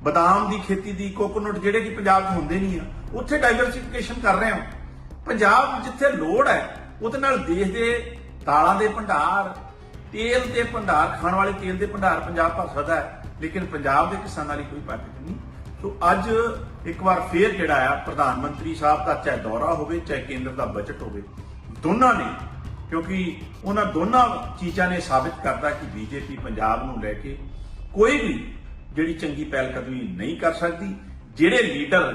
ਬਦਾਮ ਦੀ ਖੇਤੀ ਦੀ ਕੋਕੋਨਟ ਜਿਹੜੇ ਕਿ ਪੰਜਾਬ 'ਚ ਹੁੰਦੇ ਨਹੀਂ ਆ, ਉੱਥੇ ਡਾਈਵਰਸਿਫਿਕੇਸ਼ਨ ਕਰ ਰਹੇ ਹਾਂ। ਪੰਜਾਬ ਜਿੱਥੇ ਲੋੜ ਹੈ, ਉਹਦੇ ਨਾਲ ਦੇਸ਼ ਦੇ ਦਾਲਾਂ ਦੇ ਭੰਡਾਰ, ਤੇਲ ਦੇ ਭੰਡਾਰ, ਖਾਣ ਵਾਲੇ ਤੇਲ ਦੇ ਭੰਡਾਰ ਪੰਜਾਬ ਭਰ ਸਕਦਾ ਹੈ, ਲੇਕਿਨ ਪੰਜਾਬ ਦੇ ਕਿਸਾਨਾਂ ਲਈ ਕੋਈ ਪੈਕੇਜ ਨਹੀਂ। ਸੋ ਅੱਜ ਇੱਕ ਵਾਰ ਫੇਰ ਜਿਹੜਾ ਆ, ਪ੍ਰਧਾਨ ਮੰਤਰੀ ਸਾਹਿਬ ਦਾ ਚਾਹੇ ਦੌਰਾ ਹੋਵੇ, ਚਾਹੇ ਕੇਂਦਰ ਦਾ ਬਜਟ ਹੋਵੇ, ਦੋਨਾਂ ਨੇ ਕਿਉਂਕਿ ਉਹਨਾਂ ਦੋਨਾਂ ਚੀਜ਼ਾਂ ਨੇ ਸਾਬਿਤ ਕਰਦਾ ਕਿ ਬੀਜੇਪੀ ਪੰਜਾਬ ਨੂੰ ਲੈ ਕੇ ਕੋਈ ਵੀ ਜਿਹੜੀ ਚੰਗੀ ਪਹਿਲ ਕਦਮੀ ਨਹੀਂ ਕਰ ਸਕਦੀ, ਜਿਹੜੇ ਲੀਡਰ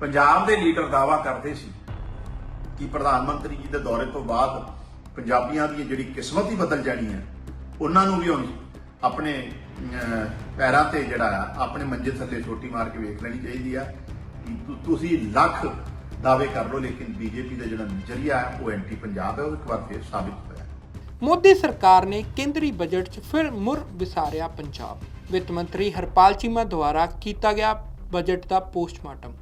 ਪੰਜਾਬ ਦੇ ਲੀਡਰ ਦਾਵਾ ਕਰਦੇ ਸੀ ਕਿ ਪ੍ਰਧਾਨ ਮੰਤਰੀ ਜੀ ਦੇ ਦੌਰੇ ਤੋਂ ਬਾਅਦ ਪੰਜਾਬੀਆਂ ਦੀ ਜਿਹੜੀ ਕਿਸਮਤ ਹੀ ਬਦਲ ਜਾਣੀ ਹੈ, ਉਹਨਾਂ ਨੂੰ ਵੀ ਹੁਣ ਆਪਣੇ ਪੈਰਾਂ ਤੇ ਜਿਹੜਾ ਆ, ਆਪਣੇ ਮੰਜੇ ਥੱਲੇ ਛੋਟੀ ਮਾਰ ਕੇ ਵੇਖ ਲੈਣੀ ਚਾਹੀਦੀ ਆ ਕਿ ਤੁਸੀਂ ਲੱਖ ਦਾਅਵੇ ਕਰ ਲਓ, ਲੇਕਿਨ ਬੀਜੇਪੀ ਦਾ ਜਿਹੜਾ ਨਜ਼ਰੀਆ ਹੈ, ਉਹ ਐਂਟੀ ਪੰਜਾਬ ਹੈ, ਉਹ ਇੱਕ ਵਾਰ ਫਿਰ ਸਾਬਿਤ ਹੋਇਆ ਮੋਦੀ ਸਰਕਾਰ ਨੇ ਕੇਂਦਰੀ ਬਜਟ 'ਚ ਫਿਰ ਮੁਰ ਵਿਸਾਰਿਆ ਪੰਜਾਬ। ਵਿੱਤ ਮੰਤਰੀ ਹਰਪਾਲ ਚੀਮਾ ਦੁਆਰਾ ਕੀਤਾ ਗਿਆ ਬਜਟ ਦਾ ਪੋਸਟਮਾਰਟਮ।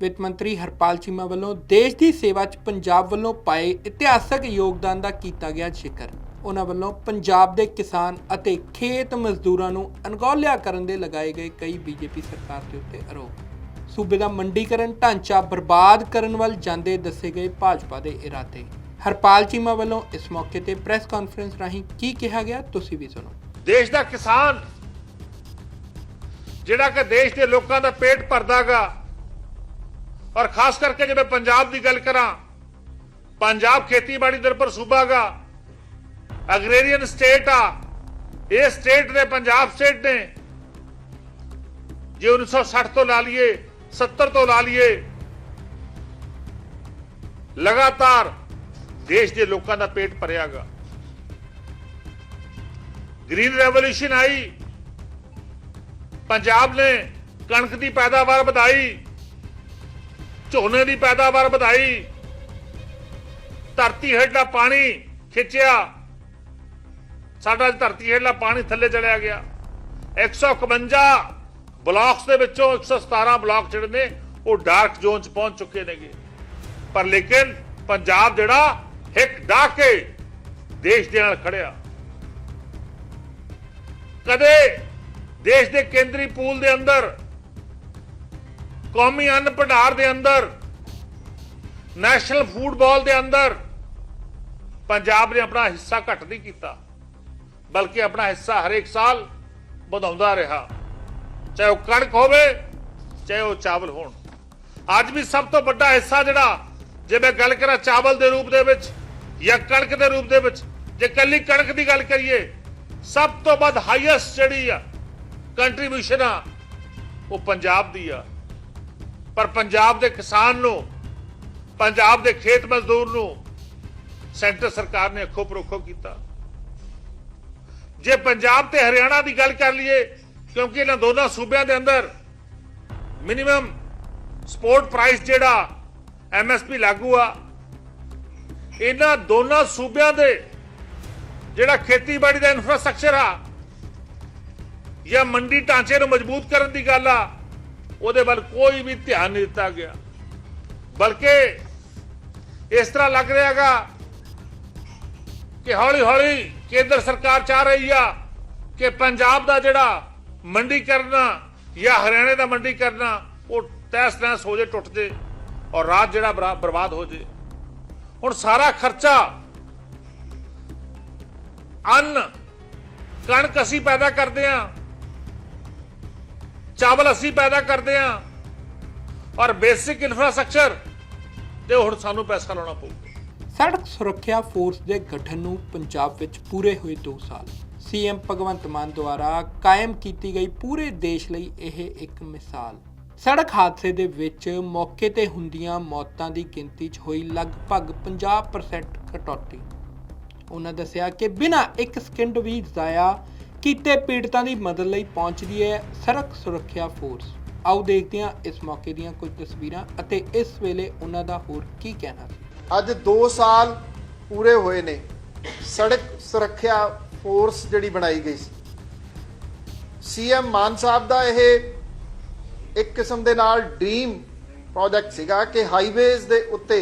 ਵਿੱਤ ਮੰਤਰੀ ਹਰਪਾਲ ਚੀਮਾ ਵੱਲੋਂ ਦੇਸ਼ ਦੀ ਸੇਵਾ 'ਚ ਪੰਜਾਬ ਵੱਲੋਂ ਪਾਏ ਇਤਿਹਾਸਕ ਯੋਗਦਾਨ ਦਾ ਕੀਤਾ ਗਿਆ ਜ਼ਿਕਰ। ਉਹਨਾਂ ਵੱਲੋਂ ਪੰਜਾਬ ਦੇ ਕਿਸਾਨ ਅਤੇ ਖੇਤ ਮਜ਼ਦੂਰਾਂ ਨੂੰ ਅਣਗੌਲਿਆ ਕਰਨ ਦੇ ਲਗਾਏ ਗਏ ਕਈ ਬੀਜੇਪੀ ਸਰਕਾਰ ਦੇ ਉੱਤੇ ਆਰੋਪ। ਸੂਬੇ ਦਾ ਮੰਡੀਕਰਨ ਢਾਂਚਾ ਬਰਬਾਦ ਕਰਨ ਵੱਲ ਜਾਂਦੇ ਦੱਸੇ ਗਏ ਭਾਜਪਾ ਦੇ ਇਰਾਦੇ। ਹਰਪਾਲ ਚੀਮਾ ਵੱਲੋਂ ਇਸ ਮੌਕੇ ਤੇ ਪ੍ਰੈਸ ਕਾਨਫਰੰਸ ਰਾਹੀਂ ਕੀ ਕਿਹਾ ਗਿਆ, ਤੁਸੀਂ ਵੀ ਸੁਣੋ। ਦੇਸ਼ ਦਾ ਕਿਸਾਨ, ਜਿਹੜਾ ਕਿ ਦੇਸ਼ ਦੇ ਲੋਕਾਂ ਦਾ ਪੇਟ ਭਰਦਾਗਾ, ਔਰ ਖਾਸ ਕਰਕੇ ਜੇ ਮੈਂ ਪੰਜਾਬ ਦੀ ਗੱਲ ਕਰਾਂ, ਪੰਜਾਬ ਖੇਤੀਬਾੜੀ ਨਿਰਭਰ ਸੂਬਾਗਾ ਅਗਰੇਰੀਅਨ ਸਟੇਟ ਆ, ਇਹ ਸਟੇਟ ਨੇ, ਪੰਜਾਬ ਸਟੇਟ ਨੇ, ਜੇ 1960 ਤੋਂ ਲਾ ਲਈਏ 70 ਤੋਂ ਲਾ ਲਈਏ। ਲਗਾਤਾਰ ਦੇਸ਼ ਦੇ ਲੋਕਾਂ ਦਾ ਪੇਟ ਭਰਿਆਗਾ। ਗ੍ਰੀਨ ਰੈਵੋਲੂਸ਼ਨ ਆਈ। ਪੰਜਾਬ ਨੇ ਕਣਕ ਦੀ ਪੈਦਾਵਾਰ ਵਧਾਈ। ਝੋਨੇ ਦੀ ਪੈਦਾਵਾਰ ਵਧਾਈ। ਧਰਤੀ ਹੇਠਲਾ ਪਾਣੀ ਖਿੱਚਿਆ। ਸਾਡਾ ਧਰਤੀ ਹੇਠਲਾ ਪਾਣੀ ਥੱਲੇ ਚਲਿਆ ਗਿਆ। 151 ਬਲਾਕਸ ਦੇ ਵਿੱਚੋਂ 117 ਬਲਾਕ ਜਿਹੜੇ ਨੇ, ਉਹ ਡਾਰਕ ਜ਼ੋਨ ਚ ਪਹੁੰਚ ਚੁੱਕੇ ਨੇਗੇ। ਪਰ ਲੇਕਿਨ ਪੰਜਾਬ ਜਿਹੜਾ, ਹਿੱਕ ਡਾਹ ਕੇ ਦੇਸ਼ ਦੇ ਨਾਲ ਖੜਿਆ। ਕਦੇ ਦੇਸ਼ ਦੇ ਕੇਂਦਰੀ ਪੂਲ ਦੇ ਅੰਦਰ, ਕੌਮੀ ਅੰਨ ਭੰਡਾਰ ਦੇ ਅੰਦਰ, ਨੈਸ਼ਨਲ ਫੂਡਬਾਲ ਦੇ ਅੰਦਰ ਪੰਜਾਬ ਨੇ ਆਪਣਾ ਹਿੱਸਾ ਘੱਟ ਨਹੀਂ ਕੀਤਾ, ਬਲਕਿ ਆਪਣਾ ਹਿੱਸਾ ਹਰੇਕ ਸਾਲ ਵਧਾਉਂਦਾ ਰਿਹਾ। ਚਾਹੇ ਉਹ ਕਣਕ ਹੋਵੇ, ਚਾਹੇ ਉਹ ਚਾਵਲ ਹੋਣ। ਅੱਜ ਵੀ ਸਭ ਤੋਂ ਵੱਡਾ ਹਿੱਸਾ ਜਿਹੜਾ, ਜੇ ਮੈਂ ਗੱਲ ਕਰਾਂ ਚਾਵਲ ਦੇ ਰੂਪ ਦੇ ਵਿੱਚ ਜਾਂ ਕਣਕ ਦੇ ਰੂਪ ਦੇ ਵਿੱਚ, ਜੇ ਕੱਲੀ ਕਣਕ ਦੀ ਗੱਲ ਕਰੀਏ, ਸਭ ਤੋਂ ਵੱਧ ਹਾਈਐਸਟ ਜਿਹੜੀ ਆ ਕੰਟਰੀਬਿਊਸ਼ਨ ਆ, ਉਹ ਪੰਜਾਬ ਦੀ ਆ। ਪਰ ਪੰਜਾਬ ਦੇ ਕਿਸਾਨ ਨੂੰ, ਪੰਜਾਬ ਦੇ ਖੇਤ ਮਜ਼ਦੂਰ ਨੂੰ ਸੈਂਟਰ ਸਰਕਾਰ ਨੇ ਅੱਖੋਂ ਪਰੋਖੋ ਕੀਤਾ। ਜੇ ਪੰਜਾਬ ਤੇ ਹਰਿਆਣਾ ਦੀ ਗੱਲ ਕਰ ਲਈਏ ਕਿਉਂਕਿ ਇਹਨਾਂ ਦੋਨਾਂ ਸੂਬਿਆਂ ਦੇ ਅੰਦਰ ਮਿਨੀਮਮ ਸਪੋਰਟ ਪ੍ਰਾਈਸ ਜਿਹੜਾ ਐਮਐਸਪੀ ਲਾਗੂ ਆ, ਇਹਨਾਂ ਦੋਨਾਂ ਸੂਬਿਆਂ ਦੇ ਜਿਹੜਾ ਖੇਤੀਬਾੜੀ ਦਾ ਇਨਫਰਾਸਟ੍ਰਕਚਰ ਆ ਜਾਂ ਮੰਡੀ ਢਾਂਚੇ ਨੂੰ ਮਜ਼ਬੂਤ ਕਰਨ ਦੀ ਗੱਲ ਆ, ਉਹਦੇ ਵੱਲ ਕੋਈ ਵੀ ਧਿਆਨ ਨਹੀਂ ਦਿੱਤਾ ਗਿਆ। ਬਲਕਿ ਇਸ ਤਰ੍ਹਾਂ ਲੱਗ ਰਿਹਾਗਾ ਕਿ ਹੌਲੀ ਹੌਲੀ ਕੇਂਦਰ ਸਰਕਾਰ ਚਾਹ ਰਹੀ ਆ ਕਿ ਪੰਜਾਬ ਦਾ ਜਿਹੜਾ ਮੰਡੀ ਕਰਨਾ ਜਾਂ ਹਰਿਆਣੇ ਦਾ ਮੰਡੀ ਕਰਨਾ, ਉਹ ਤੈਸ ਤੈਸ ਹੋ ਜੇ, ਟੁੱਟ ਜੇ ਔਰ ਰਾਜ ਜਿਹੜਾ ਬਰਾ- ਬਰਬਾਦ ਹੋ ਜੇ। ਹੁਣ ਸਾਰਾ ਖਰਚਾ ਅੰਨ, ਕਣਕ ਅਸੀਂ ਪੈਦਾ ਕਰਦੇ ਆ ਚਾਵਲ ਅਸੀਂ ਪੈਦਾ ਕਰਦੇ ਆ ਔਰ ਬੇਸਿਕ ਇਨਫਰਾਸਟ੍ਰਕਚਰ ਤੇ ਹੁਣ ਸਾਨੂੰ ਪੈਸਾ ਲਾਉਣਾ ਪਊਗਾ। ਸੜਕ ਸੁਰੱਖਿਆ ਫੋਰਸ ਦੇ ਗਠਨ ਨੂੰ ਪੰਜਾਬ ਵਿੱਚ ਪੂਰੇ ਹੋਏ 2 ਸਾਲ। ਸੀਐਮ ਭਗਵੰਤ ਮਾਨ ਦੁਆਰਾ ਕਾਇਮ ਕੀਤੀ ਗਈ ਪੂਰੇ ਦੇਸ਼ ਲਈ ਇਹ ਇੱਕ ਮਿਸਾਲ। ਸੜਕ ਹਾਦਸੇ ਦੇ ਵਿੱਚ ਮੌਕੇ ਤੇ ਹੁੰਦੀਆਂ ਮੌਤਾਂ ਦੀ ਗਿਣਤੀ 'ਚ ਹੋਈ ਲਗਭਗ 50% ਕਟੌਤੀ। ਉਹਨਾਂ ਦੱਸਿਆ ਕਿ ਬਿਨਾਂ ਇੱਕ ਸਕਿੰਟ ਵੀ ਜ਼ਾਇਆ ਕੀਤੇ ਪੀੜਤਾਂ ਦੀ ਮਦਦ ਲਈ ਪਹੁੰਚਦੀ ਹੈ ਸੜਕ ਸੁਰੱਖਿਆ ਫੋਰਸ। ਆਓ ਦੇਖਦੇ ਹਾਂ ਇਸ ਮੌਕੇ ਦੀਆਂ ਕੁਝ ਤਸਵੀਰਾਂ ਅਤੇ ਇਸ ਵੇਲੇ ਉਹਨਾਂ ਦਾ ਹੋਰ ਕੀ ਕਹਿਣਾ ਸੀ। ਅੱਜ 2 ਸਾਲ ਪੂਰੇ ਹੋਏ ਨੇ। ਸੜਕ ਸੁਰੱਖਿਆ ਫੋਰਸ ਜਿਹੜੀ ਬਣਾਈ ਗਈ ਸੀ। ਸੀਐਮ ਮਾਨ ਸਾਹਿਬ ਦਾ ਇਹ ਇੱਕ ਕਿਸਮ ਦੇ ਨਾਲ ਡ੍ਰੀਮ ਪ੍ਰੋਜੈਕਟ ਸੀਗਾ ਕਿ ਹਾਈਵੇਜ਼ ਦੇ ਉੱਤੇ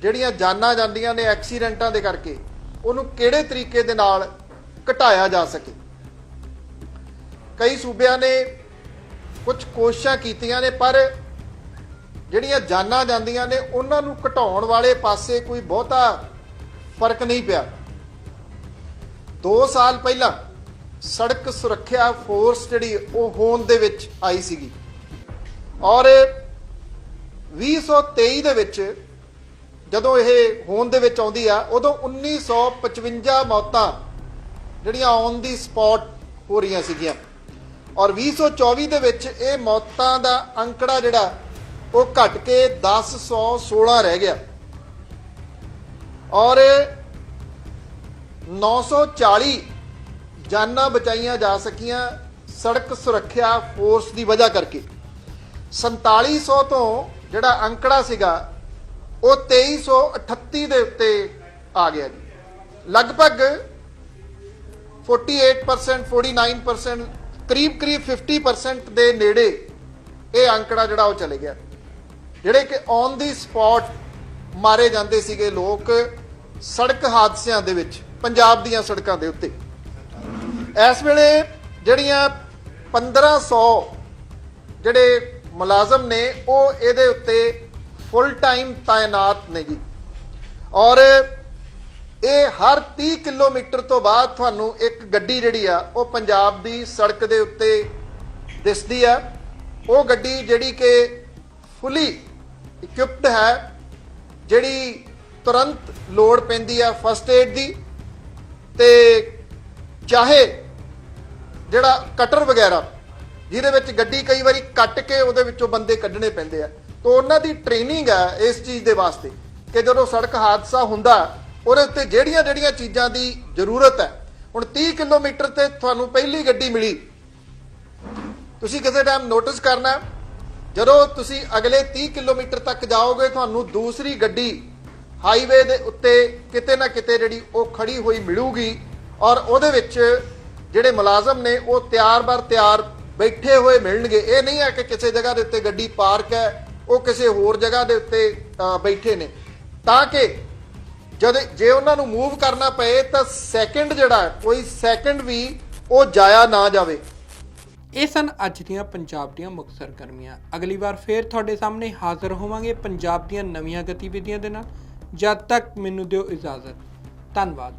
ਜਿਹੜੀਆਂ ਜਾਨਾਂ ਜਾਂਦੀਆਂ ਨੇ ਐਕਸੀਡੈਂਟਾਂ ਦੇ ਕਰਕੇ, ਉਹਨੂੰ ਕਿਹੜੇ ਤਰੀਕੇ ਦੇ ਨਾਲ ਘਟਾਇਆ ਜਾ ਸਕੇ। ਕਈ ਸੂਬਿਆਂ ਨੇ ਕੁਝ ਕੋਸ਼ਿਸ਼ਾਂ ਕੀਤੀਆਂ ਨੇ, ਪਰ ਜਿਹੜੀਆਂ ਜਾਨਾਂ ਜਾਂਦੀਆਂ ਨੇ, ਉਹਨਾਂ ਨੂੰ ਘਟਾਉਣ ਵਾਲੇ ਪਾਸੇ ਕੋਈ ਬਹੁਤਾ ਫ਼ਰਕ ਨਹੀਂ ਪਿਆ। 2 ਸਾਲ ਪਹਿਲਾਂ ਸੜਕ ਸੁਰੱਖਿਆ ਫੋਰਸ ਜਿਹੜੀ ਉਹ ਹੋਂਦ ਦੇ ਵਿੱਚ ਆਈ ਸੀਗੀ। ਔਰ 2023 ਦੇ ਵਿੱਚ ਜਦੋਂ ਇਹ ਹੋਂਦ ਦੇ ਵਿੱਚ ਆਉਂਦੀ ਆ, ਉਦੋਂ 1955 ਮੌਤਾਂ ਜਿਹੜੀਆਂ ਔਨ ਦੀ ਸਪੌਟ ਹੋ ਰਹੀਆਂ ਸੀਗੀਆਂ। ਔਰ 2024 ਦੇ ਵਿੱਚ ਇਹ ਮੌਤਾਂ ਦਾ ਅੰਕੜਾ ਜਿਹੜਾ, ਉਹ ਘਟ ਕੇ 1016 ਰਹਿ ਗਿਆ। ਔਰ 940 ਜਾਨਾਂ ਬਚਾਈਆਂ ਜਾ ਸਕੀਆਂ ਸੜਕ ਸੁਰੱਖਿਆ ਫੋਰਸ ਦੀ ਵਜ੍ਹਾ ਕਰਕੇ। 4700 ਤੋਂ ਜਿਹੜਾ ਅੰਕੜਾ ਸੀਗਾ, ਉਹ 2338 ਦੇ ਉੱਤੇ ਆ ਗਿਆ ਜੀ। ਲਗਭਗ 48% 49% ਕਰੀਬ ਕਰੀਬ 50% ਦੇ ਨੇੜੇ ਇਹ ਅੰਕੜਾ ਜਿਹੜਾ ਉਹ ਚਲੇ ਗਿਆ। ਜਿਹੜੇ ਕਿ ਔਨ ਦੀ ਸਪੌਟ ਮਾਰੇ ਜਾਂਦੇ ਸੀਗੇ ਲੋਕ ਸੜਕ ਹਾਦਸਿਆਂ ਦੇ ਵਿੱਚ। ਪੰਜਾਬ ਦੀਆਂ ਸੜਕਾਂ ਦੇ ਉੱਤੇ। ਇਸ ਵੇਲੇ ਜਿਹੜੀਆਂ 1500 ਜਿਹੜੇ ਮੁਲਾਜ਼ਮ ਨੇ, ਉਹ ਇਹਦੇ ਉੱਤੇ ਫੁੱਲ ਟਾਈਮ ਤਾਇਨਾਤ ਨੇ ਜੀ। ਔਰ ਇਹ ਹਰ 30 ਕਿਲੋਮੀਟਰ ਤੋਂ ਬਾਅਦ ਤੁਹਾਨੂੰ ਇੱਕ ਗੱਡੀ ਜਿਹੜੀ ਆ, ਉਹ ਪੰਜਾਬ ਦੀ ਸੜਕ ਦੇ ਉੱਤੇ ਦਿਸਦੀ ਆ। ਉਹ ਗੱਡੀ ਜਿਹੜੀ ਕਿ ਫੁੱਲੀ ਇਕਵਿਪਡ ਹੈ, ਜਿਹੜੀ ਤੁਰੰਤ ਲੋੜ ਪੈਂਦੀ ਆ ਫਸਟ ਏਡ ਦੀ। ਤੇ ਚਾਹੇ ਜਿਹੜਾ ਕਟਰ ਵਗੈਰਾ, ਜਿਹਦੇ ਵਿੱਚ ਗੱਡੀ ਕਈ ਵਾਰੀ ਕੱਟ ਕੇ ਉਹਦੇ ਵਿੱਚੋਂ ਬੰਦੇ ਕੱਢਣੇ ਪੈਂਦੇ ਆ, ਤਾਂ ਉਹਨਾਂ ਦੀ ਟ੍ਰੇਨਿੰਗ ਹੈ ਇਸ ਚੀਜ਼ ਦੇ ਵਾਸਤੇ ਕਿ ਜਦੋਂ ਸੜਕ ਹਾਦਸਾ ਹੁੰਦਾ, ਉਹਦੇ ਉੱਤੇ ਜਿਹੜੀਆਂ ਜਿਹੜੀਆਂ ਚੀਜ਼ਾਂ ਦੀ ਜ਼ਰੂਰਤ ਹੈ। ਹੁਣ 30 ਕਿਲੋਮੀਟਰ ਤੇ ਤੁਹਾਨੂੰ ਪਹਿਲੀ ਗੱਡੀ ਮਿਲੀ। ਤੁਸੀਂ ਕਿਸੇ ਟਾਈਮ ਨੋਟਿਸ ਕਰਨਾ, ਜਦੋਂ ਤੁਸੀਂ ਅਗਲੇ 30 ਕਿਲੋਮੀਟਰ ਤੱਕ ਜਾਓਗੇ, ਤੁਹਾਨੂੰ ਦੂਸਰੀ ਗੱਡੀ ਹਾਈਵੇ ਦੇ ਉੱਤੇ ਕਿਤੇ ਨਾ ਕਿਤੇ ਜਿਹੜੀ ਉਹ ਖੜੀ ਹੋਈ ਮਿਲੂਗੀ ਔਰ ਉਹਦੇ ਵਿੱਚ ਜਿਹੜੇ ਮੁਲਾਜ਼ਮ ਨੇ ਉਹ ਤਿਆਰ-ਬਰ ਤਿਆਰ ਬੈਠੇ ਹੋਏ ਮਿਲਣਗੇ। ਇਹ ਨਹੀਂ ਹੈ ਕਿ ਕਿਸੇ ਜਗ੍ਹਾ ਦੇ ਉੱਤੇ ਗੱਡੀ ਪਾਰਕ ਹੈ, ਉਹ ਕਿਸੇ ਹੋਰ ਜਗ੍ਹਾ ਦੇ ਉੱਤੇ ਬੈਠੇ ਨੇ। ਤਾਂ ਕਿ ਜਦ ਜੇ ਉਹਨਾਂ ਨੂੰ ਮੂਵ ਕਰਨਾ ਪਏ ਤਾਂ ਸੈਕਿੰਡ ਜਿਹੜਾ ਕੋਈ ਸੈਕਿੰਡ ਵੀ ਉਹ ਜਾਇਆ ਨਾ ਜਾਵੇ। ਇਹ ਸਨ ਅੱਜ ਦੀਆਂ ਪੰਜਾਬ ਦੀਆਂ ਮੁੱਖ ਸਰਗਰਮੀਆਂ ਅਗਲੀ ਵਾਰ ਫੇਰ ਤੁਹਾਡੇ ਸਾਹਮਣੇ ਹਾਜ਼ਰ ਹੋਵਾਂਗੇ ਪੰਜਾਬ ਦੀਆਂ ਨਵੀਆਂ ਗਤੀਵਿਧੀਆਂ ਦੇ ਨਾਲ। ਜਦ ਤੱਕ ਮੈਨੂੰ ਦਿਓ ਇਜਾਜ਼ਤ। ਧੰਨਵਾਦ।